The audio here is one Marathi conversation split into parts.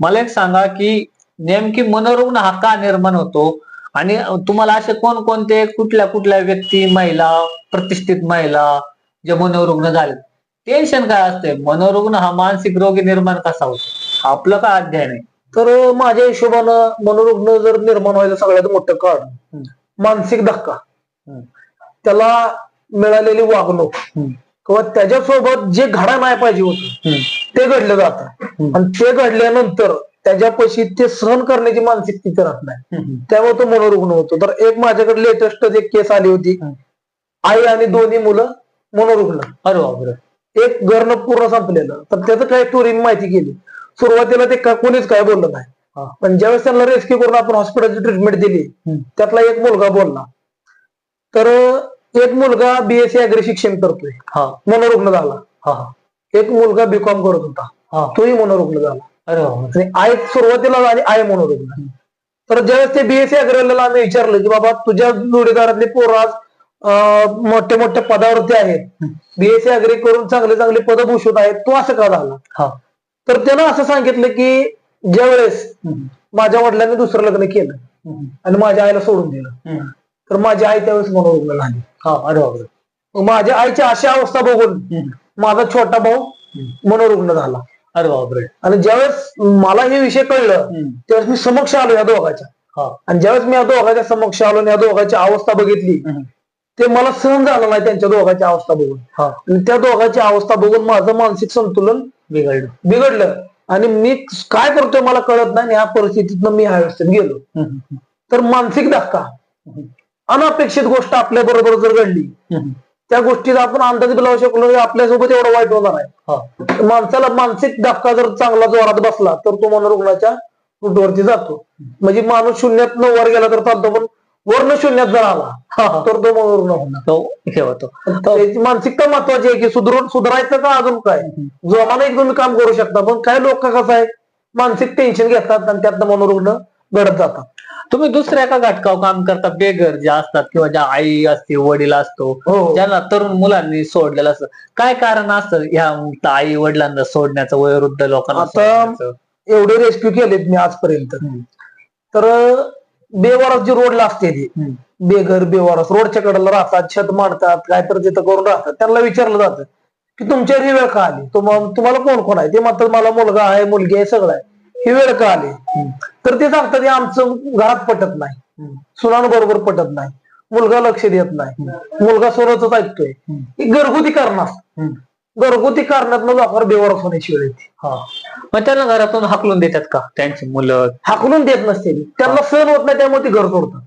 मला एक सांगा की नेमकी मनोरुग्ण हा का निर्माण होतो? आणि तुम्हाला असे कोणकोणते कुठल्या कुठल्या व्यक्ती महिला प्रतिष्ठित महिला जे मनोरुग्ण झाले टेन्शन काय असते मनोरुग्ण हा मानसिक रोगी निर्माण कसा होतो? आपलं काय अध्ययन आहे तर माझ्या हिशोबानं मनोरुग्ण जर निर्माण व्हायचं सगळ्यात मोठं कारण. मानसिक धक्का. त्याला मिळालेली वागणूक. किंवा त्याच्यासोबत जे घडा नाही पाहिजे होतं. ते घडलं जातं. आणि ते घडल्यानंतर त्याच्यापाशी ते सहन करण्याची मानसिक स्थिती राहत नाही. त्यामुळे तो मनोरुग्ण होतो तर एक माझ्याकडे लेटेस्ट एक केस आली होती. आई आणि दोन्ही मुलं मनोरुग्ण अरे बापरे एक घरनं पूर्ण संपलेलं तर त्याचं काय स्टोरी मी माहिती केली सुरुवातीला ते का- कोणीच काय बोललं नाही. पण ज्यावेळेस त्यांना रेस्क्यू करून आपण हॉस्पिटलची ट्रीटमेंट दिली. त्यातला एक मुलगा बोलला तर एक मुलगा बीएससी अग्री शिक्षण करतोय. हा. मनोरुग्ण झाला. हा हा. एक मुलगा बीकॉम करत होता. हा. तोही मनोरुग्ण झाला. अरे आय सुरुवातीला आणि आय मनोरुग्ण. तर ज्यावेळेस ते बीएससी अग्रवाल्याला आम्ही विचारलं की बाबा तुझ्या जोडीदारातले पोरं आज मोठ्या मोठ्या पदावरती आहेत. बीएससी अग्री करून चांगले चांगले पद भूषवत आहेत. तो असं का झाला? हा. तर त्यानं असं सांगितलं की ज्यावेळेस. माझ्या वडिलांनी दुसरं लग्न केलं. आणि माझ्या आईला सोडून दिलं. तर माझी आई त्यावेळेस मनोरुग्ण झाली. हा अरे बापरे माझ्या आईची अशी अवस्था बघून. माझा छोटा भाऊ. मनोरुग्ण झाला अरे बापरे आणि ज्यावेळेस मला हे विषय कळलं. त्यावेळेस मी समक्ष आलो या दोघाच्या आणि ज्यावेळेस मी या दोघाच्या समक्ष आलो आणि या दोघांची अवस्था बघितली. ते मला सहन झालं नाही त्यांच्या दोघांची अवस्था बघून हा आणि त्या दोघांची अवस्था बघून माझं मानसिक संतुलन बिघडलं बिघडलं आणि मी काय करतोय मला कळत नाही ह्या परिस्थितीतनं मी ह्या अवस्थेत गेलो. तर मानसिक धक्का. अनपेक्षित गोष्ट आपल्या बरोबर जर घडली. त्या गोष्टीचा आपण अंदाज लावू शकलो आपल्यासोबत एवढं वाईट होणार आहे. माणसाला मानसिक धक्का जर चांगला जोरात बसला तर तो मनोरुग्णाच्या रूटवरती जातो. म्हणजे माणूस शून्यात वर गेला तर चालतो पण वर्ण शून्यात जर आला. तर तो मनोरुग्ण मानसिकता महत्वाची आहे की सुधरून सुधारायचं का अजून काय? जोमाने एक तुम्ही काम करू शकता पण काय लोक कसं आहे मानसिक टेन्शन घेतात आणि त्यातनं मनोरुग्ण घडत जातात. तुम्ही दुसऱ्या एका घटकावर काम करता बेगर जे असतात किंवा ज्या आई असते वडील असतो हो. ज्यांना तरुण मुलांनी सोडलेलं असतं काय कारण असतं? ह्या आई वडिलांना सोडण्याचं वयोवृद्ध लोकांना आता- सोडण्याचं? एवढे रेस्क्यू केलेत मी आजपर्यंत. हम्म. तर बेवारस जी रोडला असते ती हम्म. बेघर बेवारस रोडच्या कडेला राहतात छत मांडतात काय तर तिथं करून राहतात त्यांना विचारलं जातं की तुमच्या वेळ का आली? तुम- तुम्हाला कोण कोण आहे? ते म्हणतात मला मुलगा आहे मुलगी आहे सगळं आहे. ही वेळ का आली तर ते सांगतात की आमचं घरात पटत नाही. सुनांबरोबर पटत नाही. मुलगा लक्ष देत नाही. मुलगा स्वतःच ऐकतोय. ही घरगुती कारण असतात. हम्म. घरगुती कारणात लोकांवर बेवारस होण्याची वेळ येते. हा. मग त्यांना घरातून हाकलून देतात का? त्यांची मुलं? हाकलून देत नसते. त्यांना सहन होत नाही त्यामुळे ती घर सोडतात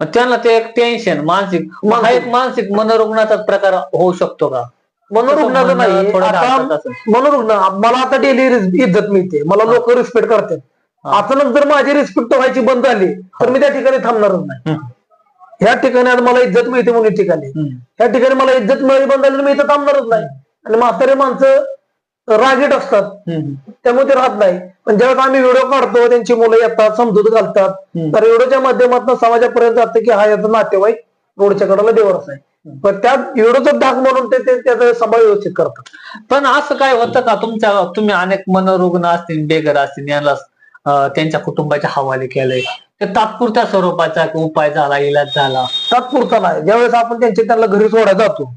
मग त्यांना ते एक टेन्शन मानसिक हा एक मानसिक मनोरुग्णाचाच प्रकार होऊ शकतो का? मनोरुग्णाचं नाही थोडं आता धाकधूक असेल. मनोरुग्ण मला आता डेली इज्जत मिळते मला लोक रिस्पेक्ट करतात हा. अचानक जर माझी रिस्पेक्ट व्हायची बंद झाली तर मी त्या ठिकाणी थांबणारच नाही हम्म. ह्या ठिकाणी आज मला इज्जत मिळते म्हणून ठिकाणी हम्म. ह्या ठिकाणी मला इज्जत मिळाली बंद झाली तर मी इथं थांबणारच नाही आणि म्हातारे माणसं रागीट असतात हम्म. त्यामुळे ते राहत नाही पण ज्यावेळेस आम्ही व्हिडिओ काढतो त्यांची मुलं येतात समजूत घालतात हम्म. तर व्हिडिओच्या माध्यमातून समाजापर्यंत जातं की हा याचा नातेवाईक रोडच्या कडेला बेवरच आहे पण त्या व्हिडिओचा धाक म्हणून ते त्याचा सांभाळ व्यवस्थित करतात. पण असं काय होतं का? तुमच्या तुम्ही अनेक मनोरुग्ण असतील बेगर असतील यांना त्यांच्या कुटुंबाच्या हवाले केलंय. ते तात्पुरत्या स्वरूपाचा उपाय झाला इलाज झाला. तात्पुरता नाही. ज्यावेळेस आपण त्यांच्या त्यांना घरी सोडायला जातो.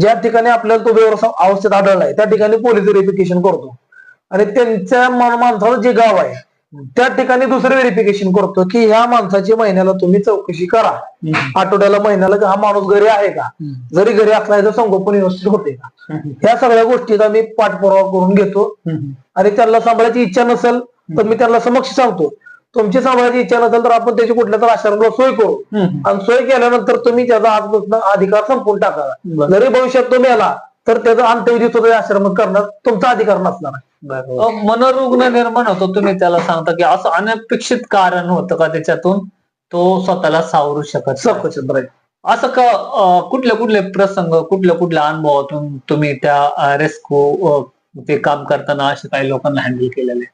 ज्या ठिकाणी आपल्याला तो व्यवसाय अवस्थेत आढळलाय त्या ठिकाणी पोलीस व्हेरिफिकेशन करतो. आणि त्यांच्या मा- माणसाचं जे गाव आहे त्या ठिकाणी दुसरं व्हेरिफिकेशन करतो की ह्या माणसाची महिन्याला तुम्ही चौकशी करा. आठवड्याला महिन्याला हा माणूस घरी आहे का? जरी घरी असला तर संगोपन व्यवस्थित होते का? ह्या सगळ्या गोष्टीचा मी पाठपुरावा करून घेतो. आणि त्यांना सांभाळायची इच्छा नसेल तर मी त्यांना समक्ष सांगतो. तुमची सांभाळायची इच्छा नसेल तर आपण त्याची कुठल्या तर आश्रमला सोय करू. आणि सोय केल्यानंतर तुम्ही त्याचा आजपासून अधिकार संपवून टाका. जरी भविष्यात तुम्ही आला तर त्याचा अंत्यविधी सुद्धा आश्रम करणार तुमचा अधिकार नसणार. आहे अं, मनोरुग्ण निर्माण होतो तुम्ही त्याला सांगता की असं अनपेक्षित कारण होतं का त्याच्यातून? तो स्वतःला सावरू शकत नाही. राईट असं का अं, कुठले कुठले प्रसंग कुठल्या कुठल्या अनुभवातून तुम्ही त्या रेस्क्यू ते काम करताना असे काही लोकांना हँडल केलेले?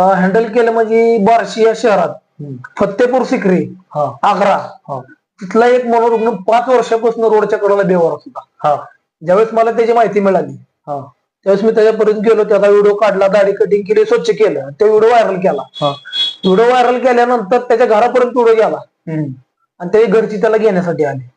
हँडल केलं म्हणजे बार्शी या शहरात फतेपूर सिक्री हा. आग्रा. हा. तिथला एक मनोरुग्ण पाच वर्षापासून रोडच्या कडेला बेवारस होता. हा. ज्यावेळेस मला त्याची माहिती मिळाली हा त्यावेळेस मी त्याच्यापर्यंत गेलो त्याचा व्हिडिओ काढला दाढी कटिंग केली स्वच्छ केलं ते व्हिडिओ व्हायरल केला हा. व्हिडिओ व्हायरल केल्यानंतर त्याच्या घरापर्यंत व्हिडिओ गेला हम्म. आणि त्याची घरची त्याला घेण्यासाठी आले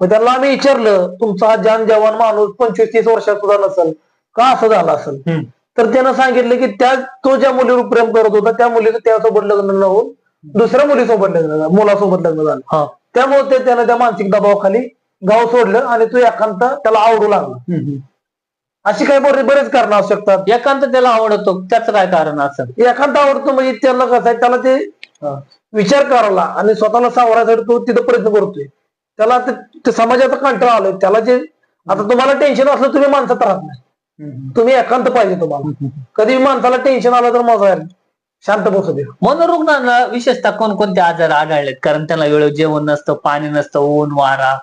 मग त्याला आम्ही विचारलं तुमचा हा जान जवान माणूस पंचवीस तीस वर्षात सुद्धा नसेल का असं झालं असेल हम्म. तर त्यानं सांगितलं की त्या तो ज्या मुलीवर प्रेम करत होता त्या मुलीचं त्यासोबत लग्न न होऊन दुसऱ्या मुलीसोबत लग्न झालं मुलासोबत लग्न झालं हा. त्यामुळे ते त्यानं त्या मानसिक दबावाखाली गाव सोडलं आणि तो एकांत त्याला आवडू लागला. अशी काही बरे- बरेच कारण असू शकतात. एकांत त्याला आवडतो त्याच काय कारण असं एकांत आवडतो म्हणजे त्याला कसं आहे त्याला ते विचार करायला आणि स्वतःला सावरायसाठी तो तिथं प्रयत्न करतोय त्याला ते- समाजाचा कंटाळा आलोय त्याला जे आता तुम्हाला टेन्शन असलं तुम्ही माणसात राहत नाही. तुम्ही एकांत पाहिजे तुम्हाला. कधी माणसाला टेन्शन आलं तर मजा आहे शांत बसू दे मनोरुग्णांना विशेषतः कोणकोणते आजार आढळलेत? कारण त्यांना वेळेवर जेवण नसतं पाणी नसतं ऊन वारा.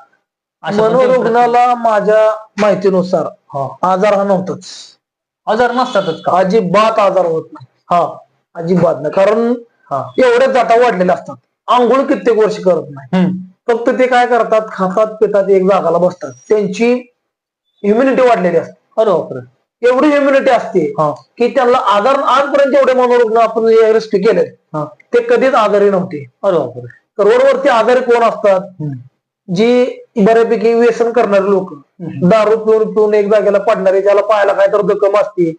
मनोरुग्णाला माझ्या माहितीनुसार हा. आजार हा नव्हताच. आजार नसतातच का? अजिबात आजार होत नाही. हा. अजिबात नाही. कारण हा. एवढ्या जाता वाढलेल्या असतात. आंघोळ कित्येक वर्ष करत नाही. फक्त ते काय करतात खातात पितात एक जागाला बसतात. त्यांची इम्युनिटी वाढलेली असते. बरोबर एवढी इम्युनिटी असते हा. की त्यांना आजार आजपर्यंत एवढे मनोरुग्ण आपण रेस्क्यू केले हा. ते कधीच आजारी नव्हते. बरोबर तर रोडवरती आजारी कोण असतात. जी बऱ्यापैकी व्यसन करणारे लोक दारू पिऊन पिऊन एक जागेला पडणारे ज्याला पायाला काय तर जखम असते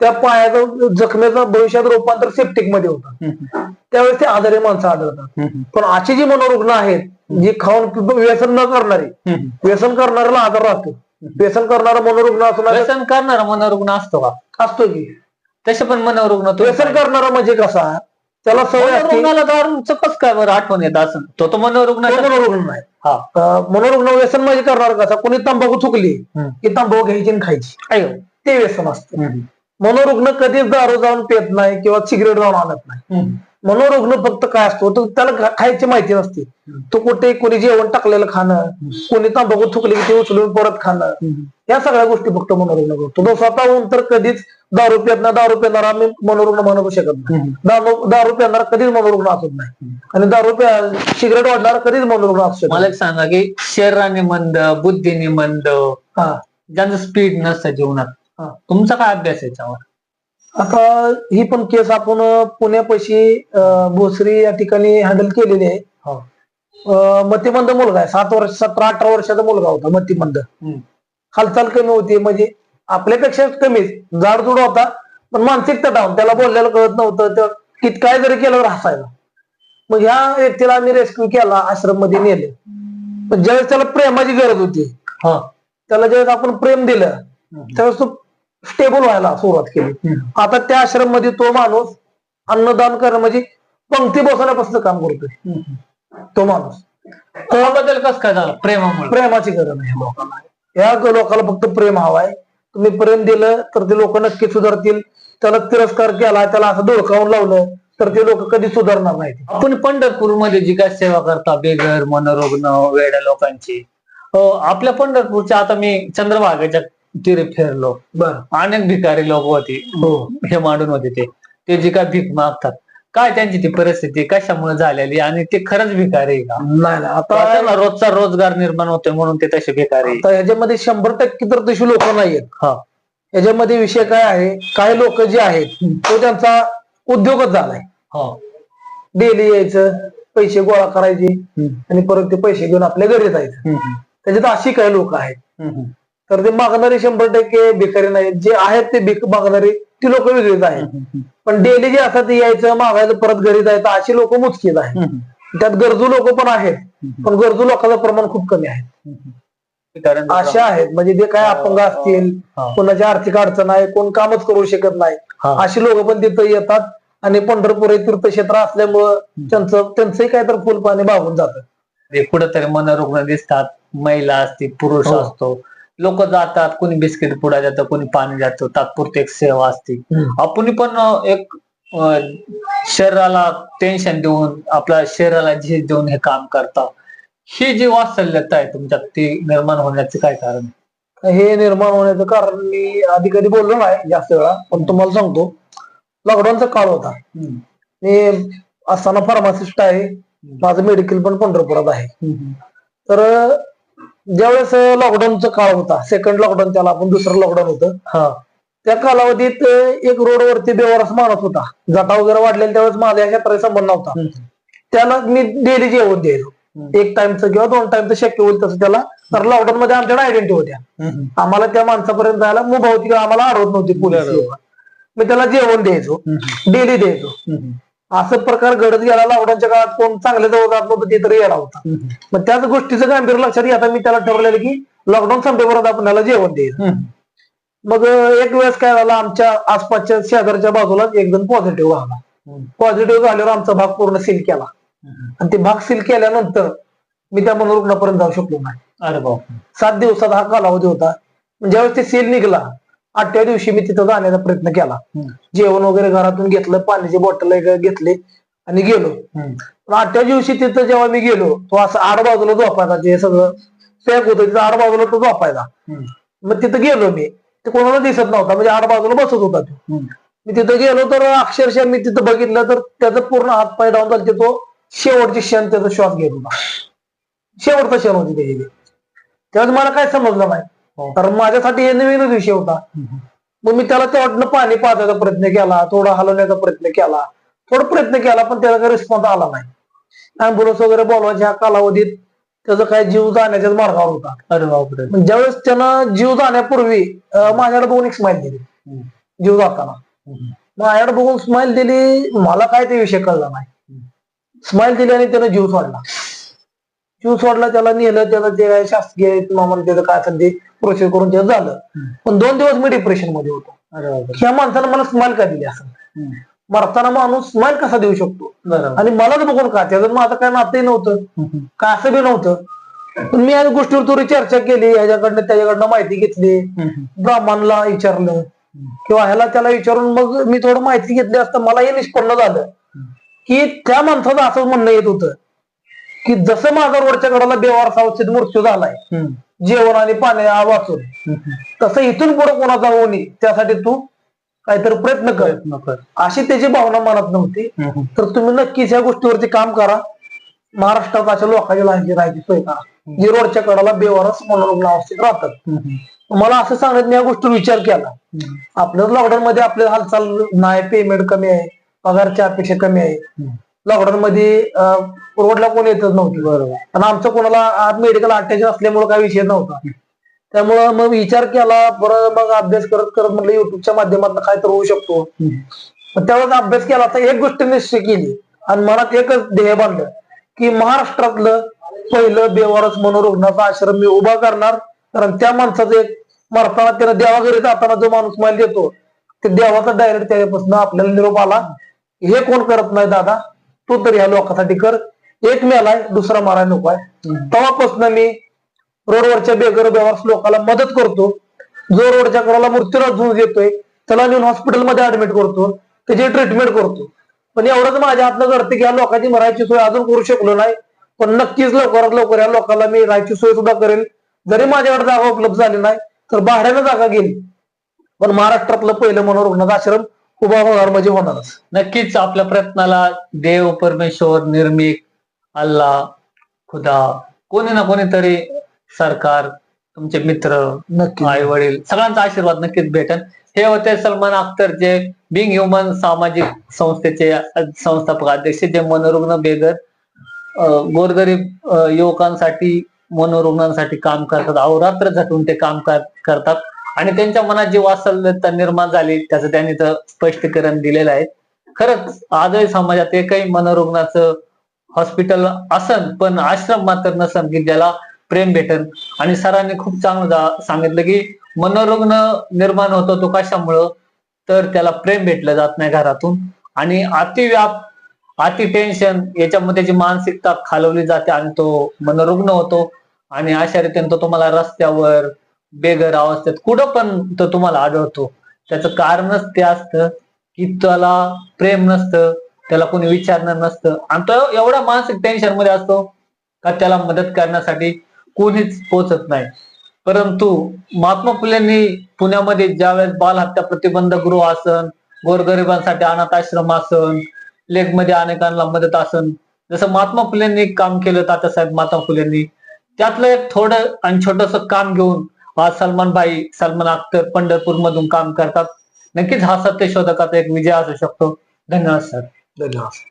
त्या पायाचं जखमेचं भविष्यात रूपांतर सेप्टिकमध्ये होतं. त्यावेळेस ते आजारी माणसं आढळतात. पण अशी जी मनोरुग्ण आहेत जी खाऊन व्यसन न करणारी. व्यसन करणाऱ्याला आजार राहतो. व्यसन करणारा मनोरुग्ण असणार व्यसन करणारा मनोरुग्ण असतो का? असतो की. तसे पण मनोरुग्ण व्यसन करणारा म्हणजे कसा? त्याला सवय असते. मनोरुग्णाला दारूचं कस काय बरं आठवण येत असं? तो तो मनोरुग्ण तो मनोरुग्ण नाही. हा. अं, मनोरुग्ण व्यसन म्हणजे करणार कसा? कोणी तंबाखू चुकली हम्म. की तंबाखू घ्यायची आणि खायची. अयो. ते व्यसन असतं. हम्म. मनोरुग्ण कधीच दारू जाऊन पित नाही किंवा सिगरेट जाऊन आणत नाही. हम्म. मनोरुग्ण फक्त काय असतो तो त्याला खायची माहिती नसते. तो कुठे कोणी जेवण टाकलेलं खाणं कोणी तंबाखू थुकली की ते उचलून परत खाणं. या सगळ्या गोष्टी फक्त मनोरुग्ण करतो. तो स्वतःहून तर कधीच दारू पित नाही दारू पिणारा आम्ही मनोरुग्ण म्हणू शकत नाही. दारू पिणारा कधीच मनोरुग्ण असत नाही. आणि दारू सिगरेट वाढणारा कधीच मनोरुग्ण असू शकत मला एक सांगा की शरीराने मंद बुद्धीने मंद हा. ज्यांचं स्पीड नसतं जीवनात. तुमचा काय अभ्यास आहे याच्यावर? आता ही पण केस आपण पुण्यापाशी भोसरी या ठिकाणी हँडल केलेली आहे. हो. अं, मतिमंद मुलगा आहे. सात वर्ष सतरा अठरा वर्षाचा मुलगा होता मतिमंद. हम्म. हालचाल कमी होती. म्हणजे आपल्यापेक्षा कमीच जाडजूड होता. पण मानसिकता डाऊन त्याला बोललेलं कळत नव्हतं. तर कित काय जरी केलं हसायला. मग ह्या व्यक्तीला आम्ही रेस्क्यू केला. आश्रममध्ये नेले. पण ज्यावेळेस त्याला प्रेमाची गरज होती. हा. त्याला ज्यावेळेस आपण प्रेम दिलं त्यावेळेस तो स्टेबल व्हायला सुरुवात केली. आता त्या आश्रममध्ये तो माणूस अन्नदान करणं म्हणजे पंक्ती बसवण्यापासून काम करतोय. तो माणूस. त्याबद्दल कसं काय झालं? प्रेमामुळे. प्रेमाची गरज आहे लोकांना. या लोकांना फक्त प्रेम हवाय. तुम्ही प्रेम दिलं तर ते लोक नक्की सुधारतील. त्याला तिरस्कार केला त्याला असं धुळकावून लावलं तर ते लोक कधी सुधारणार नाहीत. आपण पंढरपूरमध्ये जी काय सेवा करता बेघर मनोरुग्ण वेड्या लोकांची आपल्या पंढरपूरच्या आता मी चंद्रभागेच्या तीरे फिरलो बर. अनेक भिकारी लोक होती. हो. हे मांडून होते ते. ते जे काय भीक मागतात. काय त्यांची ती परिस्थिती? कशामुळे झालेली? आणि ते खरंच भिकारी आहे का? नाही नाही. आता त्यांना रोजचा रोजगार निर्माण होतोय म्हणून ते तसे भिकारी आहे. आता ह्याच्यामध्ये शंभर टक्के तर तशी लोक नाहीयेत. हा. याच्यामध्ये विषय काय आहे? काही लोक जे आहेत तो त्यांचा उद्योगच झालाय. हा. डेली यायचं पैसे गोळा करायचे आणि परत ते पैसे घेऊन आपल्या घरी जायचं. हम्म. त्याच्यात अशी काही लोक आहेत. हम्म. तर ते मागणारे शंभर टक्के भिकारी नाहीत जे आहेत ते भिक मागणारे ती लोक वेगळीच आहेत. पण डेली जे असतात ते यायचं मागायचं परत घरी जायचं अशी लोक मुचकीत आहेत. त्यात गरजू लोक पण आहेत पण गरजू लोकांचं प्रमाण खूप कमी आहे. अशा आहेत. म्हणजे जे काय अपंग असतील. कोणाची आर्थिक अडचण आहे कोण कामच करू शकत नाही. अशी लोक पण तिथं येतात आणि पंढरपूर हे तीर्थक्षेत्र असल्यामुळं त्यांचं त्यांचंही काय तर फुल पाणी भागून जातं. कुठेतरी मनोरुग्ण दिसतात. महिला असतील पुरुष हो. असतो. लोक जातात कोणी बिस्किट पुडा जातं कोणी पाणी जातं तात्पुरती एक सेवा असते. आपण पण एक शरीराला टेन्शन देऊन आपल्या शरीराला झीज देऊन हे काम करता. ही जी वात्सल्यता आहे तुमच्यात ती निर्माण होण्याचे काय कारण? हे निर्माण होण्याचं कारण मी आधी कधी बोललो नाही जास्त वेळा पण तुम्हाला सांगतो. लॉकडाऊनचा काळ होता. मी असताना फार्मासिस्ट आहे. माझं मेडिकल पण पंढरपुरात आहे. तर ज्यावेळेस लॉकडाऊनचा काळ होता सेकंड लॉकडाऊन त्याला आपण दुसरं लॉकडाऊन होतं. हा. त्या कालावधीत एक रोडवरती बेवारस माणूस होता. जाता वगैरे वाढलेला त्यावेळेस माझ्या क्षेत्राचा संबंध नव्हता. त्याला मी डेली जेवण द्यायचो. एक टाइमचं किंवा दोन टाइमचं शक्य होईल तसं त्याला. तर लॉकडाऊन मध्ये आमच्याकडे आयडेंटिटी होत्या. आम्हाला त्या माणसापर्यंत जायला मुभा होती किंवा आम्हाला आडवत नव्हती पोलीस. मी त्याला जेवण द्यायचो. डेली द्यायचो. असं प्रकार घडत गेला लॉकडाऊनच्या काळात कोण चांगल्या जवळ जात नव्हतं ते तरी येणार होता. मग त्याच गोष्टीचं गांभीर्य लक्षात घेता मी त्याला ठरवलेलं की लॉकडाऊन संपेपर्यंत आपण त्याला जेवण द्यायचं. मग एक वेळेस काय झालं आमच्या आसपासच्या शेजारच्या बाजूला एक जण पॉझिटिव्ह झाला पॉझिटिव्ह झाल्यावर आमचा भाग पूर्ण सील केला. आणि ते भाग सील केल्यानंतर मी त्या मनोरुग्णापर्यंत जाऊ शकलो नाही. अरे बाप सात दिवसात हा कालावधी होता. ज्यावेळेस ते सील निघला आठव्या दिवशी मी तिथं जाण्याचा प्रयत्न केला. जेवण वगैरे घरातून घेतलं पाण्याची बॉटल घेतली आणि गेलो. पण आठव्या दिवशी तिथं जेव्हा मी गेलो तो असं आड बाजूला झोपायचा जे सगळं पॅक होतं तिथं आड बाजूला तो झोपायचा. मग तिथं गेलो मी. ते कोणाला दिसत नव्हता म्हणजे आड बाजूला बसत होता तो. मी तिथं गेलो तर अक्षरशः मी तिथं बघितलं तर त्याचा पूर्ण हात पाय डाऊन झाले तो शेवटची क्षण त्याचा श्वास घेत होता. शेवटचा क्षण होती त्याची ती. त्यावेळेस मला काय समजलं नाही. कारण माझ्यासाठी हे नवीनच विषय होता. मग मी त्याला तेवढं पाणी पाजायचा प्रयत्न केला थोडा हलवण्याचा प्रयत्न केला. थोडा प्रयत्न केला पण त्याला काही रिस्पॉन्स आला नाही. अँब्युलन्स वगैरे बोलवायच्या ह्या कालावधीत त्याचा काय जीव जाण्याच्याच मार्गावर होता. अरे बापरे. ज्यावेळेस त्यानं जीव जाण्यापूर्वी माझ्याकडे दोन एक स्माईल दिली. जीव जाताना. माझ्याकडे बघून स्माईल दिली मला काय ते विषय कळला नाही. स्माईल दिली आणि त्यानं जीव सोडला. जीव सोडला त्याला नेलं त्याला जे काय शासकीय मामाने त्याचं काय असेल ते प्रोसेस करून ते झालं. पण दोन दिवस मी डिप्रेशनमध्ये होतो. ह्या माणसानं मला स्माईल का दिली असं? मरताना माणूस स्माईल कसा देऊ शकतो? आणि मलाच बघून का? त्याचं माझं काय नातंही नव्हतं. काय असं बी नव्हतं? पण मी या गोष्टीवर थोडी चर्चा केली ह्याच्याकडनं त्याच्याकडनं माहिती घेतली. ब्राह्मणला विचारलं. किंवा ह्याला त्याला विचारून मग मी थोडं माहिती घेतली असता. मला हे निष्पन्न झालं. की त्या माणसाचं असं म्हणणं येत होतं. की जसं माझा रोडच्या कडाला बेवारस अवस्थेत मृत्यू झालाय जेवण आणि पाणी वाचून. तसं इथून पुढे कोणाचा होऊ नये त्यासाठी तू काहीतरी प्रयत्न कर. अशी त्याची भावना मनात नव्हती. तर तुम्ही नक्कीच या गोष्टीवरती काम करा. महाराष्ट्रात अशा लोकांची लहानची राहायची सोय करा. जी रोडच्या कडाला बेवारस मनोरुग्ण अवस्थेत राहतात. मला असं सांगत मी या गोष्टीवर विचार केला. आपल्या लॉकडाऊन मध्ये आपले हालचाल नाही पेमेंट कमी आहे पगारची अपेक्षा कमी आहे. लॉकडाऊन मध्ये रोडला कोण येतच नव्हतं बरोबर आणि आमचं कोणाला मेडिकल अटॅच असल्यामुळे काही विषय नव्हता. त्यामुळं मग विचार केला परत मग अभ्यास करत करत म्हटलं युट्यूबच्या माध्यमातून काय तर होऊ शकतो. त्यावेळेस अभ्यास केला तर एक गोष्ट निश्चय केली. आणि मनात एकच ध्येय बांधलं की महाराष्ट्रातलं पहिलं बेवारस मनोरुग्णाचा आश्रम मी उभा करणार. कारण त्या माणसाचं एक मरताना त्याला देवाघरी जाताना जो माणूस मला देतो ते देवाचा डायरेक्ट त्याच्यापासून आपल्याला निरोप आला. हे कोण करत नाही दादा? तू तर ह्या लोकांसाठी कर. एक मेलाय दुसरा माराय नको आहे. तेव्हापासून मी रोडवरच्या बेगर बेवारस लोकांना मदत करतो. जो रोडच्या कडाला मृत्यूला झूज येतोय त्याला नेऊन हॉस्पिटलमध्ये ऍडमिट करतो. त्याची ट्रीटमेंट करतो. पण एवढंच माझ्या हातनं घडते की या लोकांची मरायची सोय अजून करू शकलो नाही. पण नक्कीच लवकरात लवकर या लोकांना मी राहायची सोय सुद्धा करेल. जरी माझ्याकडे जागा उपलब्ध झाली नाही तर भाड्यानं जागा घेईल पण महाराष्ट्रातलं पहिलं मनोरुग्णाचा आश्रम उभा होणार म्हणजे होणारच. नक्कीच आपल्या प्रयत्नाला देव परमेश्वर निर्मिक अल्लाह खुदा कोणी ना कोणीतरी सरकार तुमचे मित्र नक्की. आई वडील सगळ्यांचा आशीर्वाद नक्कीच भेटेल हे होते सलमान अख्तर जे बिंग ह्युमन सामाजिक संस्थेचे संस्थापक अध्यक्ष जे मनोरुग्ण बेगर गोरगरीब युवकांसाठी मनोरुग्णांसाठी काम करतात. अहोरात्र झटून ते काम कर- करतात. आणि त्यांच्या मनात जी वात्सल्यता निर्माण झाली त्याचं त्यांनी तर स्पष्टीकरण दिलेलं आहे. खरंच आजही समाजात एकही मनोरुग्णाचं हॉस्पिटल असन पण आश्रम मात्र नसन की ज्याला प्रेम भेटन. आणि सरांनी खूप चांगलं सांगितलं की मनोरुग्ण निर्माण होतो तो कशामुळं? तर त्याला प्रेम भेटलं जात नाही घरातून. आणि अतिव्याप अति टेन्शन याच्यामध्ये त्याची मानसिकता खालवली जाते आणि तो मनोरुग्ण होतो. आणि अशा रीतीने तो तुम्हाला रस्त्यावर बेघर अवस्थेत कुठं पण तो तुम्हाला आढळतो. त्याचं कारणच ते असतं की त्याला प्रेम नसतं त्याला कोणी विचारणार नसतं. आणि तो एवढा मानसिक टेन्शनमध्ये असतो का त्याला मदत करण्यासाठी कोणीच पोचत नाही. परंतु महात्मा फुलेंनी पुण्यामध्ये ज्यावेळेस बालहत्या प्रतिबंध गृह असन गोरगरिबांसाठी अनाथ आश्रम असन लेखमध्ये अनेकांना मदत असन जसं महात्मा फुलेंनी काम केलं तात्यासाहेब महात्मा फुलेंनी त्यातलं एक थोडं आणि छोटस काम घेऊन आज सलमान भाई सलमान अख्तर पंढरपूर मधून काम करतात. नक्कीच हा सत्यशोधकाचा एक विजय असू शकतो. धन्यवाद सर. धन्यवाद.